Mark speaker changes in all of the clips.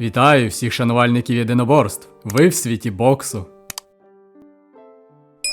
Speaker 1: Вітаю всіх шанувальників єдиноборств. Ви в світі боксу.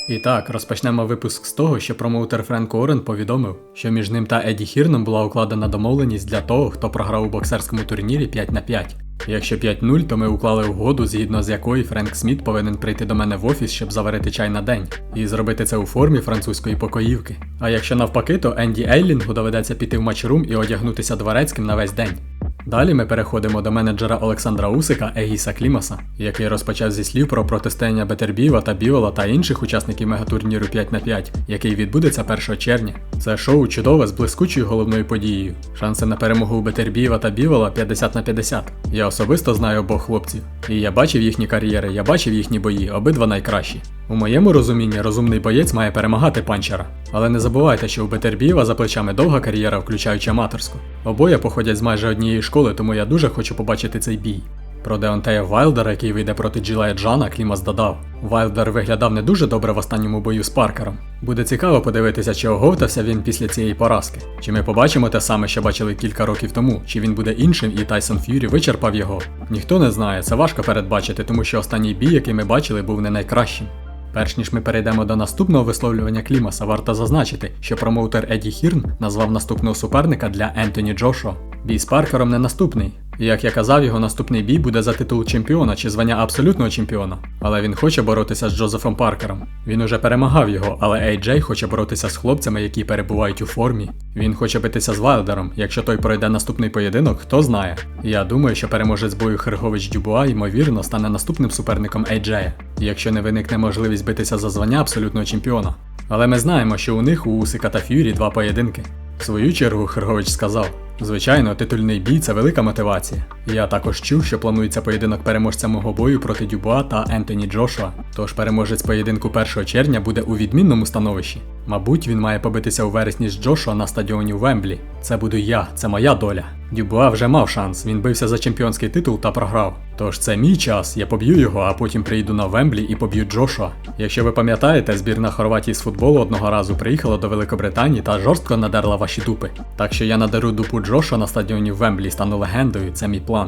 Speaker 1: І так, розпочнемо випуск з того, що промоутер Френк Уоррен повідомив, що між ним та Еді Хірном була укладена домовленість для того, хто програв у боксерському турнірі 5 на 5. Якщо 5-0, то ми уклали угоду, згідно з якою Френк Сміт повинен прийти до мене в офіс, щоб заварити чай на день, і зробити це у формі французької покоївки. А якщо навпаки, то Енді Ейлінгу доведеться піти в матчрум і одягнутися дворецьким на весь день. Далі ми переходимо до менеджера Олександра Усика Егіса Клімаса, який розпочав зі слів про протистояння Бетербіва та Біола та інших учасників мегатурніру 5 на 5, який відбудеться 1 червня. Це шоу чудове з блискучою головною подією. Шанси на перемогу у Бетербієва та Бівола 50 на 50. Я особисто знаю обох хлопців, і я бачив їхні кар'єри, я бачив їхні бої, обидва найкращі. У моєму розумінні розумний боєць має перемагати панчера. Але не забувайте, що у Бетербієва за плечами довга кар'єра, включаючи аматорську. Обоє походять з майже однієї школи, тому я дуже хочу побачити цей бій. Про Деонтея Вайлдера, який вийде проти Джилая Джана, Клімас додав. Вайлдер виглядав не дуже добре в останньому бою з Паркером. Буде цікаво подивитися, чи оговтався він після цієї поразки. Чи ми побачимо те саме, що бачили кілька років тому, чи він буде іншим і Тайсон Ф'юрі вичерпав його. Ніхто не знає, це важко передбачити, тому що останній бій, який ми бачили, був не найкращим. Перш ніж ми перейдемо до наступного висловлювання Клімаса, варто зазначити, що промоутер Еді Хірн назвав наступного суперника для Ентоні Джошо. Бій з Паркером не наступний. Як я казав, його наступний бій буде за титул чемпіона чи звання абсолютного чемпіона. Але він хоче боротися з Джозефом Паркером. Він уже перемагав його, але Ей-Джей хоче боротися з хлопцями, які перебувають у формі. Він хоче битися з Вайлдером. Якщо той пройде наступний поєдинок, хто знає. Я думаю, що переможець бою Хергович Дюбуа, ймовірно, стане наступним суперником Ей-Джея, якщо не виникне можливість битися за звання абсолютного чемпіона. Але ми знаємо, що у них у Усика та Ф'юрі два поєдинки. В свою чергу Хергович сказав: звичайно, титульний бій це велика мотивація. Я також чув, що планується поєдинок переможця мого бою проти Дюбуа та Ентоні Джошуа. Тож переможець поєдинку 1 червня буде у відмінному становищі. Мабуть, він має побитися у вересні з Джошуа на стадіоні Вемблі. Це буду я, це моя доля. Дюбуа вже мав шанс, він бився за чемпіонський титул та програв. Тож це мій час, я поб'ю його, а потім приїду на Вемблі і поб'ю Джошуа. Якщо ви пам'ятаєте, збірна Хорватії з футболу одного разу приїхала до Великобританії та жорстко надерла ваші дупи. Так що я надеру дупу Джошуа на стадіоні Вемблі і стану легендою, це мій план.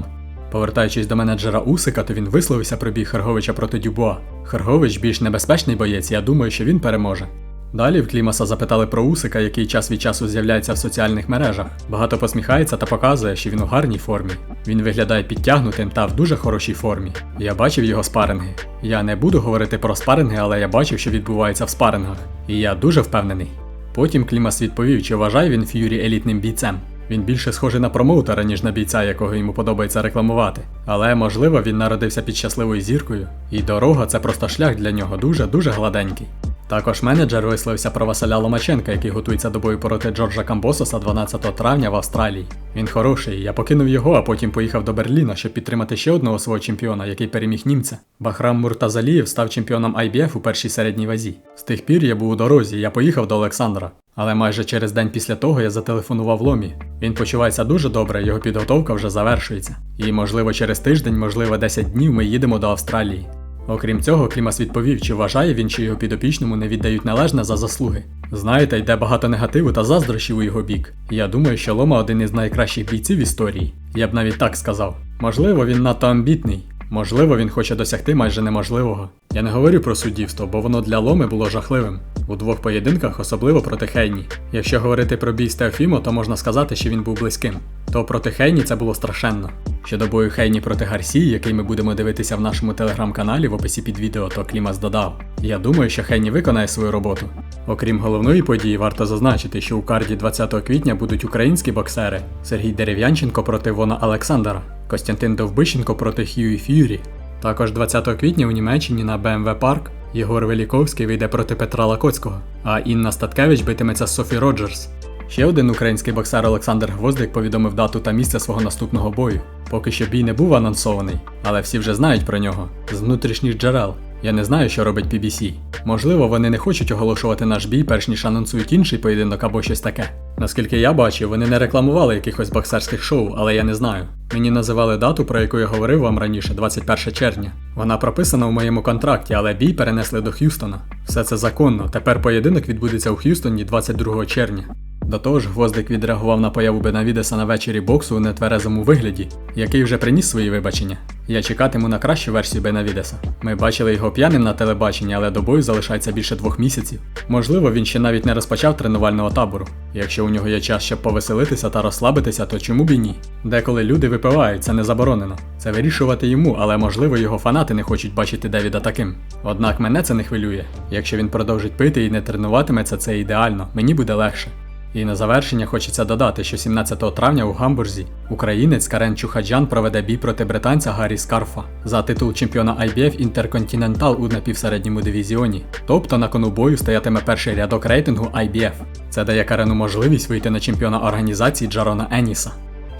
Speaker 1: Повертаючись до менеджера Усика, то він висловився про бій Херговича проти Дюбуа. Хергович більш небезпечний боєць, я думаю, що він переможе. Далі в Клімаса запитали про Усика, який час від часу з'являється в соціальних мережах. Багато посміхається та показує, що він у гарній формі. Він виглядає підтягнутим та в дуже хорошій формі. Я бачив його спаринги. Я не буду говорити про спаринги, але я бачив, що відбувається в спарингах. І я дуже впевнений. Потім Клімас відповів, чи вважає він Ф'юрі елітним бійцем. Він більше схожий на промоутера, ніж на бійця, якого йому подобається рекламувати. Але можливо він народився під щасливою зіркою, і дорога це просто шлях для нього дуже-дуже гладенький. Також менеджер висловився про Василя Ломаченка, який готується до бою проти Джорджа Камбососа 12 травня в Австралії. Він хороший, я покинув його, а потім поїхав до Берліна, щоб підтримати ще одного свого чемпіона, який переміг німця. Бахрам Муртазалієв став чемпіоном IBF у першій середній вазі. З тих пір я був у дорозі, я поїхав до Олександра. Але майже через день після того я зателефонував Ломі. Він почувається дуже добре, його підготовка вже завершується. І, можливо, через тиждень, можливо, 10 днів ми їдемо до Австралії. Окрім цього, Клімас відповів, чи вважає він, що його підопічному не віддають належне за заслуги. Знаєте, йде багато негативу та заздрощів у його бік. Я думаю, що Лома один із найкращих бійців історії. Я б навіть так сказав. Можливо, він надто амбітний. Можливо, він хоче досягти майже неможливого. Я не говорю про суддівство, бо воно для Ломи було жахливим. У двох поєдинках, особливо проти Хейні. Якщо говорити про бій з Теофімо, то можна сказати, що він був близьким. То проти Хейні це було страшенно. Щодо бою Хейні проти Гарсії, який ми будемо дивитися в нашому телеграм-каналі в описі під відео, то Клімас додав. Я думаю, що Хейні виконає свою роботу. Окрім головної події, варто зазначити, що у карді 20 квітня будуть українські боксери Сергій Дерев'янченко проти Вона Олександра, Костянтин Довбищенко проти Хьюі Ф'юрі. Також 20 квітня у Німеччині на BMW Парк Єгор Веліковський вийде проти Петра Лакоцького, а Інна Статкевич битиметься з Софі Роджерс. Ще один український боксер Олександр Гвоздик повідомив дату та місце свого наступного бою. Поки що бій не був анонсований, але всі вже знають про нього з внутрішніх джерел. Я не знаю, що робить PBC. Можливо, вони не хочуть оголошувати наш бій, перш ніж анонсують інший поєдинок або щось таке. Наскільки я бачив, вони не рекламували якихось боксерських шоу, але я не знаю. Мені називали дату, про яку я говорив вам раніше, 21 червня. Вона прописана в моєму контракті, але бій перенесли до Х'юстона. Все це законно. Тепер поєдинок відбудеться у Х'юстоні 22 червня. До того ж, гвоздик відреагував на появу Бенавідеса на вечорі боксу у нетверезому вигляді, який вже приніс свої вибачення. Я чекатиму на кращу версію Бенавідеса. Ми бачили його п'яним на телебаченні, але до бою залишається більше двох місяців. Можливо, він ще навіть не розпочав тренувального табору. Якщо у нього є час, щоб повеселитися та розслабитися, то чому б і ні? Деколи люди випивають, це не заборонено. Це вирішувати йому, але можливо його фанати не хочуть бачити Девіда таким. Однак мене це не хвилює. Якщо він продовжить пити і не тренуватиметься, це ідеально, мені буде легше. І на завершення хочеться додати, що 17 травня у Гамбурзі українець Карен Чухаджан проведе бій проти британця Гаррі Скарфа за титул чемпіона IBF Інтерконтинентал у напівсередньому дивізіоні. Тобто на кону бою стоятиме перший рядок рейтингу IBF. Це дає Карену можливість вийти на чемпіона організації Джарона Еніса.